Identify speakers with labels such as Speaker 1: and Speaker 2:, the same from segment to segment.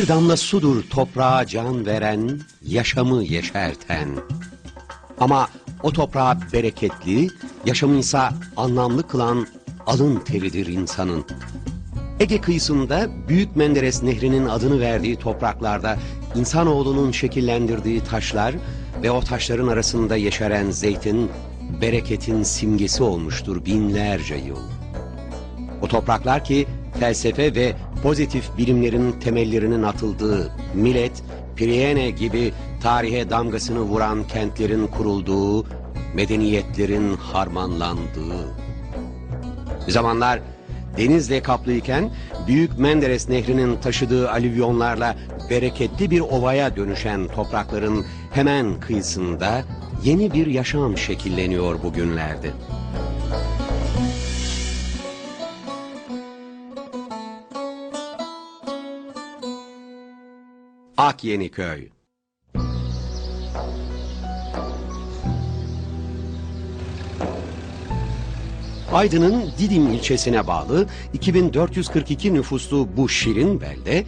Speaker 1: Bir damla sudur toprağa can veren, yaşamı yeşerten. Ama o toprağa bereketli, yaşamıysa anlamlı kılan alın teridir insanın. Ege kıyısında Büyük Menderes Nehri'nin adını verdiği topraklarda insanoğlunun şekillendirdiği taşlar ve o taşların arasında yeşeren zeytin bereketin simgesi olmuştur binlerce yıl. O topraklar ki felsefe ve pozitif bilimlerin temellerinin atıldığı Millet, Priene gibi tarihe damgasını vuran kentlerin kurulduğu, medeniyetlerin harmanlandığı. Zamanlar denizle kaplıyken Büyük Menderes Nehri'nin taşıdığı alüvyonlarla bereketli bir ovaya dönüşen toprakların hemen kıyısında yeni bir yaşam şekilleniyor bugünlerde. Akyeniköy Aydın'ın Didim ilçesine bağlı 2442 nüfuslu bu şirin belde,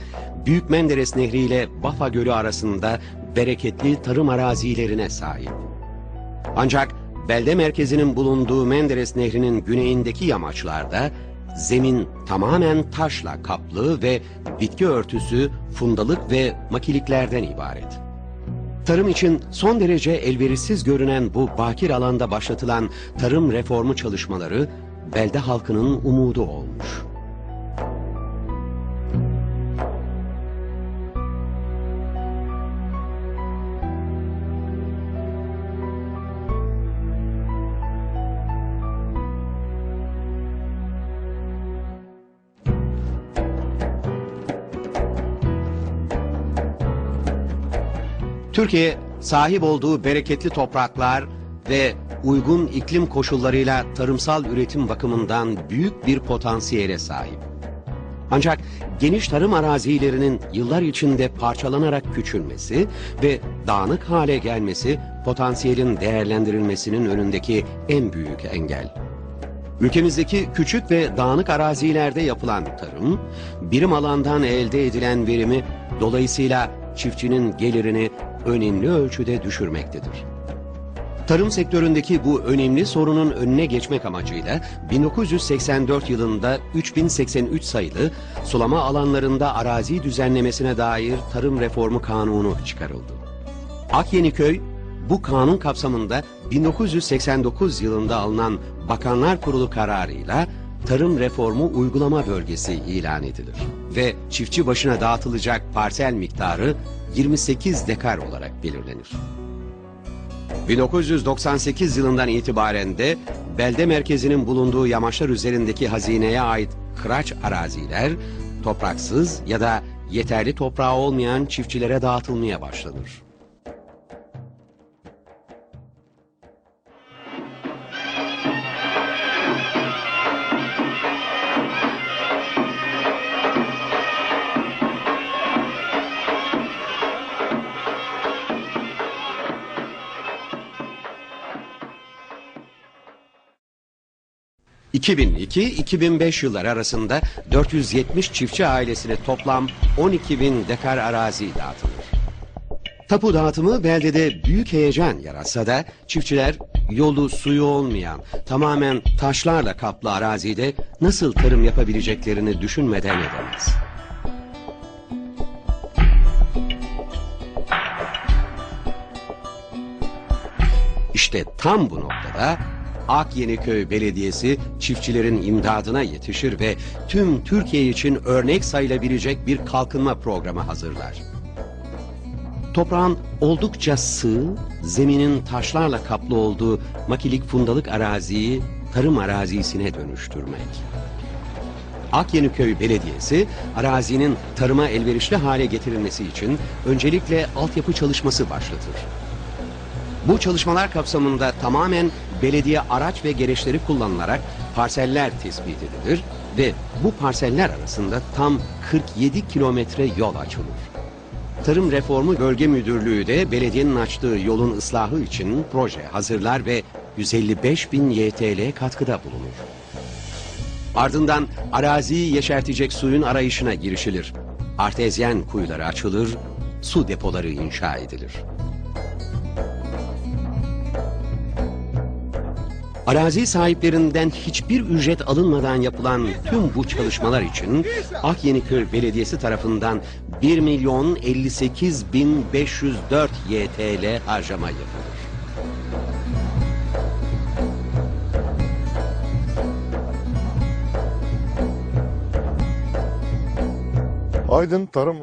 Speaker 1: Büyük Menderes Nehri ile Bafa Gölü arasında bereketli tarım arazilerine sahip. Ancak belde merkezinin bulunduğu Menderes Nehri'nin güneyindeki yamaçlarda zemin tamamen taşla kaplı ve bitki örtüsü fundalık ve makiliklerden ibaret. Tarım için son derece elverişsiz görünen bu bakir alanda başlatılan tarım reformu çalışmaları belde halkının umudu olmuş. Türkiye sahip olduğu bereketli topraklar ve uygun iklim koşullarıyla tarımsal üretim bakımından büyük bir potansiyele sahip. Ancak geniş tarım arazilerinin yıllar içinde parçalanarak küçülmesi ve dağınık hale gelmesi potansiyelin değerlendirilmesinin önündeki en büyük engel. Ülkemizdeki küçük ve dağınık arazilerde yapılan tarım, birim alandan elde edilen verimi dolayısıyla çiftçinin gelirini önemli ölçüde düşürmektedir. Tarım sektöründeki bu önemli sorunun önüne geçmek amacıyla 1984 yılında 3083 sayılı sulama alanlarında arazi düzenlemesine dair tarım reformu kanunu çıkarıldı. Akyeniköy bu kanun kapsamında 1989 yılında alınan Bakanlar Kurulu kararıyla tarım reformu uygulama bölgesi ilan edilir ve çiftçi başına dağıtılacak parsel miktarı 28 dekar olarak belirlenir. 1998 yılından itibaren de belde merkezinin bulunduğu yamaçlar üzerindeki hazineye ait kıraç araziler topraksız ya da yeterli toprağı olmayan çiftçilere dağıtılmaya başlanır. ...2002-2005 yılları arasında 470 çiftçi ailesine toplam 12 bin dekar arazi dağıtılır. Tapu dağıtımı beldede büyük heyecan yaratsa da çiftçiler yolu suyu olmayan tamamen taşlarla kaplı arazide nasıl tarım yapabileceklerini düşünmeden edemez. İşte tam bu noktada Akyeniköy Belediyesi çiftçilerin imdadına yetişir ve tüm Türkiye için örnek sayılabilecek bir kalkınma programı hazırlar. Toprağın oldukça sığ, zeminin taşlarla kaplı olduğu makilik fundalık araziyi tarım arazisine dönüştürmek. Akyeniköy Belediyesi arazinin tarıma elverişli hale getirilmesi için öncelikle altyapı çalışması başlatır. Bu çalışmalar kapsamında tamamen belediye araç ve gereçleri kullanılarak parseller tespit edilir ve bu parseller arasında tam 47 kilometre yol açılır. Tarım Reformu Bölge Müdürlüğü de belediyenin açtığı yolun ıslahı için proje hazırlar ve 155 bin YTL katkıda bulunur. Ardından araziyi yeşertecek suyun arayışına girişilir. artezyen kuyuları açılır, su depoları inşa edilir. Arazi sahiplerinden hiçbir ücret alınmadan yapılan tüm bu çalışmalar için Akyeniköy Belediyesi tarafından 1 milyon 58 bin 504 YTL harcama yapılır.
Speaker 2: Aydın Tarım e,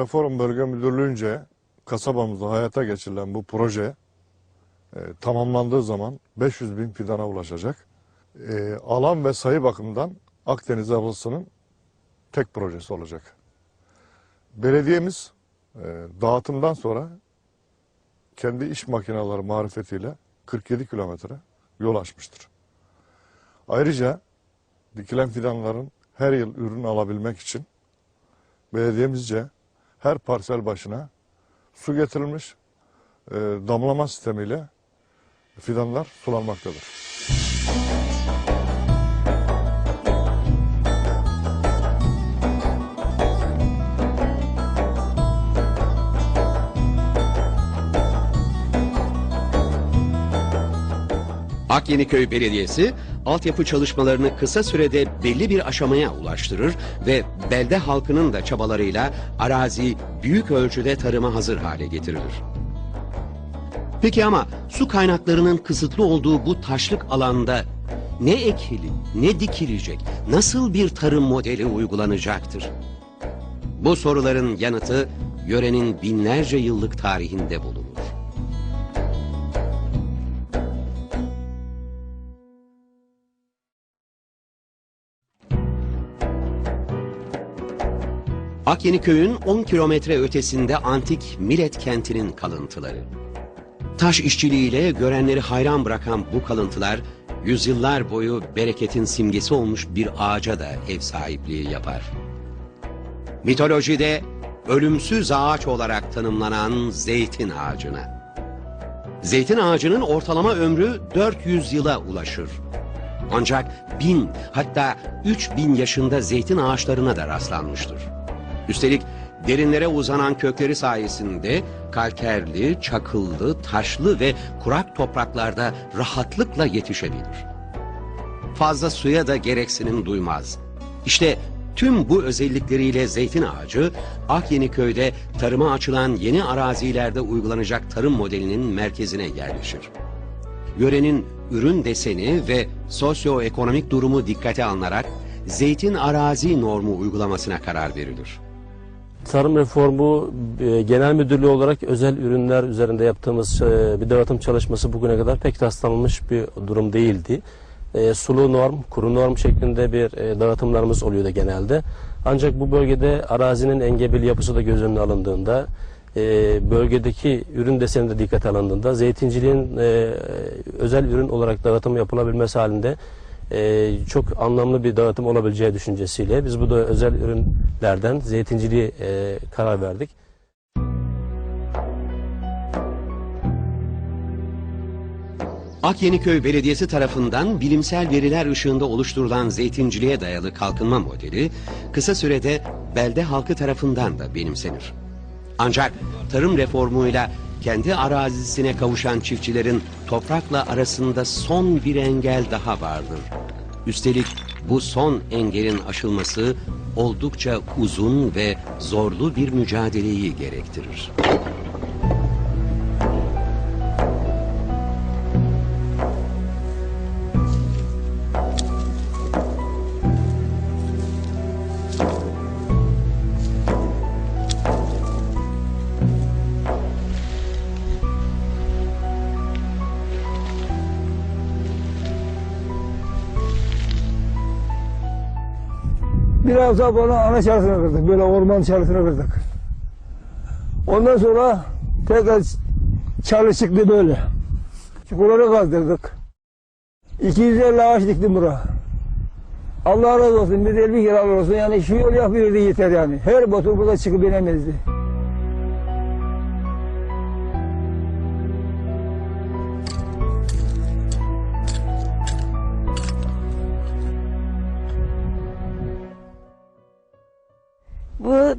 Speaker 2: Reform Bölge Müdürlüğü'nce kasabamızda hayata geçirilen bu proje e, tamamlandığı zaman 500 bin fidana ulaşacak. E, alan ve sayı bakımından Akdeniz Havası'nın tek projesi olacak. Belediyemiz e, dağıtımdan sonra kendi iş makineleri marifetiyle 47 kilometre yol açmıştır. Ayrıca dikilen fidanların her yıl ürün alabilmek için belediyemizce her parsel başına su getirilmiş, e, damlama sistemiyle fidanlar sulanmaktadır.
Speaker 1: Akyeniköy Belediyesi altyapı çalışmalarını kısa sürede belli bir aşamaya ulaştırır ve belde halkının da çabalarıyla arazi büyük ölçüde tarıma hazır hale getirilir. Peki ama su kaynaklarının kısıtlı olduğu bu taşlık alanda ne ekili, ne dikilecek, nasıl bir tarım modeli uygulanacaktır? Bu soruların yanıtı yörenin binlerce yıllık tarihinde bulunur. Akyeniköy'ün 10 kilometre ötesinde antik Milet kentinin kalıntıları. Taş işçiliğiyle görenleri hayran bırakan bu kalıntılar, yüzyıllar boyu bereketin simgesi olmuş bir ağaca da ev sahipliği yapar. Mitolojide ölümsüz ağaç olarak tanımlanan zeytin ağacına. Zeytin ağacının ortalama ömrü 400 yıla ulaşır. Ancak bin hatta 3000 yaşında zeytin ağaçlarına da rastlanmıştır. Üstelik derinlere uzanan kökleri sayesinde kalkerli, çakıllı, taşlı ve kurak topraklarda rahatlıkla yetişebilir. Fazla suya da gereksinim duymaz. İşte tüm bu özellikleriyle zeytin ağacı Akyeniköy'de tarıma açılan yeni arazilerde uygulanacak tarım modelinin merkezine yerleşir. Yörenin ürün deseni ve sosyoekonomik durumu dikkate alınarak zeytin arazi normu uygulamasına karar verilir.
Speaker 3: Tarım reformu e, genel müdürlüğü olarak özel ürünler üzerinde yaptığımız e, bir dağıtım çalışması bugüne kadar pek rastlanılmış bir durum değildi. E, sulu norm, kuru norm şeklinde bir e, dağıtımlarımız oluyordu genelde. Ancak bu bölgede arazinin engebeli yapısı da göz önüne alındığında, bölgedeki ürün deseni de dikkate alındığında, zeytinciliğin özel ürün olarak dağıtım yapılabilmesi halinde e, çok anlamlı bir dağıtım olabileceği düşüncesiyle biz bu da özel ürünlerden zeytinciliğe e, karar verdik.
Speaker 1: Akyeniköy Belediyesi tarafından bilimsel veriler ışığında oluşturulan zeytinciliğe dayalı kalkınma modeli kısa sürede belde halkı tarafından da benimsenir. Ancak tarım reformuyla kendi arazisine kavuşan çiftçilerin toprakla arasında son bir engel daha vardır. Üstelik bu son engelin aşılması oldukça uzun ve zorlu bir mücadeleyi gerektirir.
Speaker 4: Biraz daha bana ana çalısına kırdık. Böyle orman çalısına kırdık. Ondan sonra tekrar çalı çıktı böyle. Çukurları kazdırdık. 250 ağaç diktim buraya. Allah razı olsun. Bir de bir kere olsun. Yani şu yol yapıyordu yeter yani. Her motor burada çıkıp inemezdi.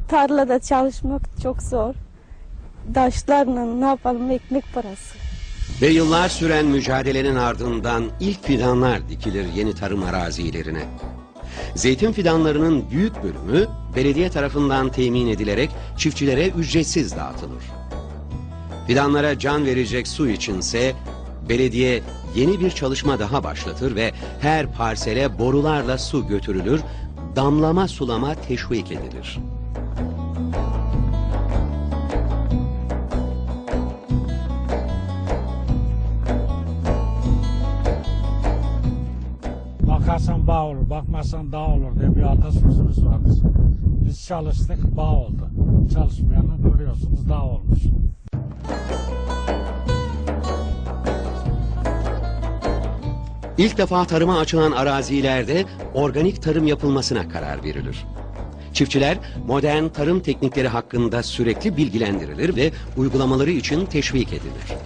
Speaker 5: Tarlada çalışmak çok zor. Daşlarla ne yapalım ekmek parası.
Speaker 1: Ve yıllar süren mücadelenin ardından ilk fidanlar dikilir yeni tarım arazilerine. Zeytin fidanlarının büyük bölümü belediye tarafından temin edilerek çiftçilere ücretsiz dağıtılır. Fidanlara can verecek su içinse belediye yeni bir çalışma daha başlatır ve her parsele borularla su götürülür, damlama sulama teşvik edilir.
Speaker 6: Bakmazsan dağ olur diye bir atasözümüz var bizim. Biz çalıştık, bağ oldu. Çalışmayanı görüyorsunuz, dağ olmuş.
Speaker 1: İlk defa tarıma açılan arazilerde organik tarım yapılmasına karar verilir. Çiftçiler modern tarım teknikleri hakkında sürekli bilgilendirilir ve uygulamaları için teşvik edilir.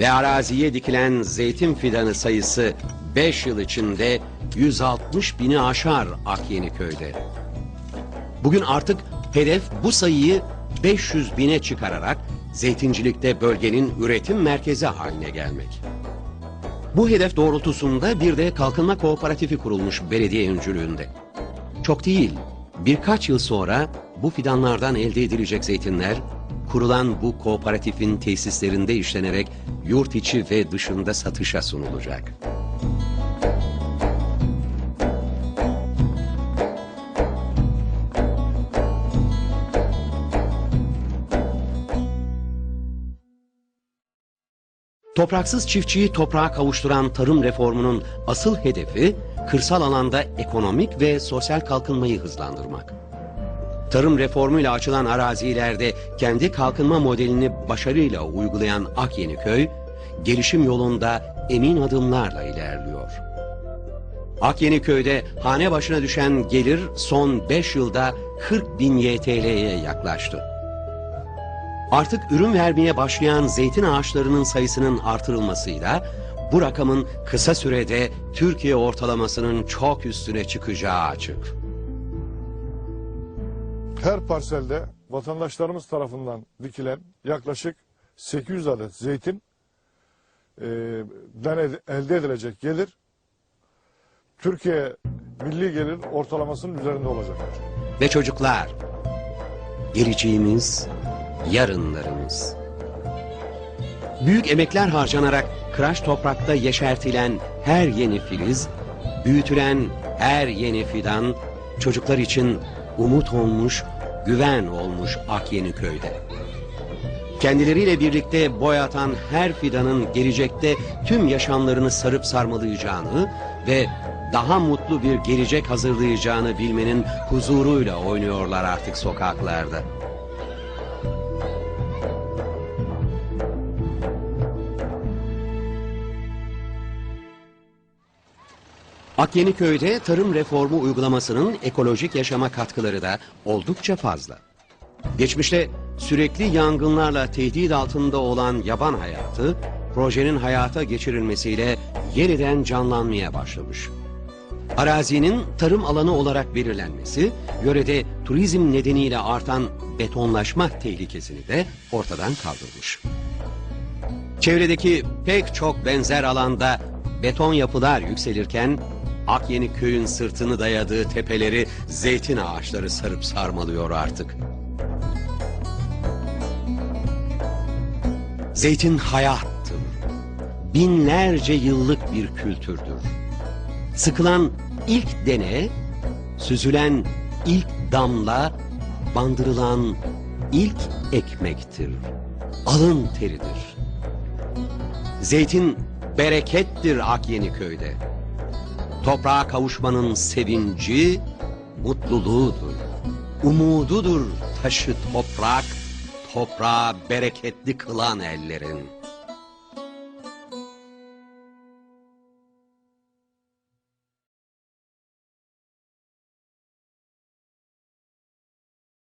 Speaker 1: Ve araziye dikilen zeytin fidanı sayısı 5 yıl içinde 160 bini aşar Akyeniköy'de. Bugün artık hedef bu sayıyı 500 bine çıkararak zeytincilikte bölgenin üretim merkezi haline gelmek. Bu hedef doğrultusunda bir de kalkınma kooperatifi kurulmuş belediye öncülüğünde. Çok değil, birkaç yıl sonra bu fidanlardan elde edilecek zeytinler, kurulan bu kooperatifin tesislerinde işlenerek yurt içi ve dışında satışa sunulacak. Topraksız çiftçiyi toprağa kavuşturan tarım reformunun asıl hedefi kırsal alanda ekonomik ve sosyal kalkınmayı hızlandırmak. Tarım reformuyla açılan arazilerde kendi kalkınma modelini başarıyla uygulayan Akyeniköy, gelişim yolunda emin adımlarla ilerliyor. Akyeniköy'de hane başına düşen gelir son 5 yılda 40 bin YTL'ye yaklaştı. Artık ürün vermeye başlayan zeytin ağaçlarının sayısının artırılmasıyla bu rakamın kısa sürede Türkiye ortalamasının çok üstüne çıkacağı açık.
Speaker 2: Her parselde vatandaşlarımız tarafından dikilen yaklaşık 800 adet zeytin e, elde edilecek gelir Türkiye milli gelir ortalamasının üzerinde olacak.
Speaker 1: Ve çocuklar, geleceğimiz, yarınlarımız. Büyük emekler harcanarak kıraç toprakta yeşertilen her yeni filiz, büyütülen her yeni fidan, çocuklar için umut olmuş, güven olmuş Akyeniköy'de. Kendileriyle birlikte boy atan her fidanın gelecekte tüm yaşamlarını sarıp sarmalayacağını ve daha mutlu bir gelecek hazırlayacağını bilmenin huzuruyla oynuyorlar artık sokaklarda. Akyeniköy'de tarım reformu uygulamasının ekolojik yaşama katkıları da oldukça fazla. Geçmişte sürekli yangınlarla tehdit altında olan yaban hayatı, projenin hayata geçirilmesiyle yeniden canlanmaya başlamış. Arazinin tarım alanı olarak belirlenmesi, yörede turizm nedeniyle artan betonlaşma tehlikesini de ortadan kaldırmış. Çevredeki pek çok benzer alanda beton yapılar yükselirken Akyeni köyün sırtını dayadığı tepeleri zeytin ağaçları sarıp sarmalıyor artık. Zeytin hayattır. Binlerce yıllık bir kültürdür. Sıkılan ilk dene, süzülen ilk damla, bandırılan ilk ekmektir. Alın teridir. Zeytin berekettir Akyeni köyde. Toprağa kavuşmanın sevinci, mutluluğudur. Umududur taşı toprak, toprağı bereketli kılan ellerin.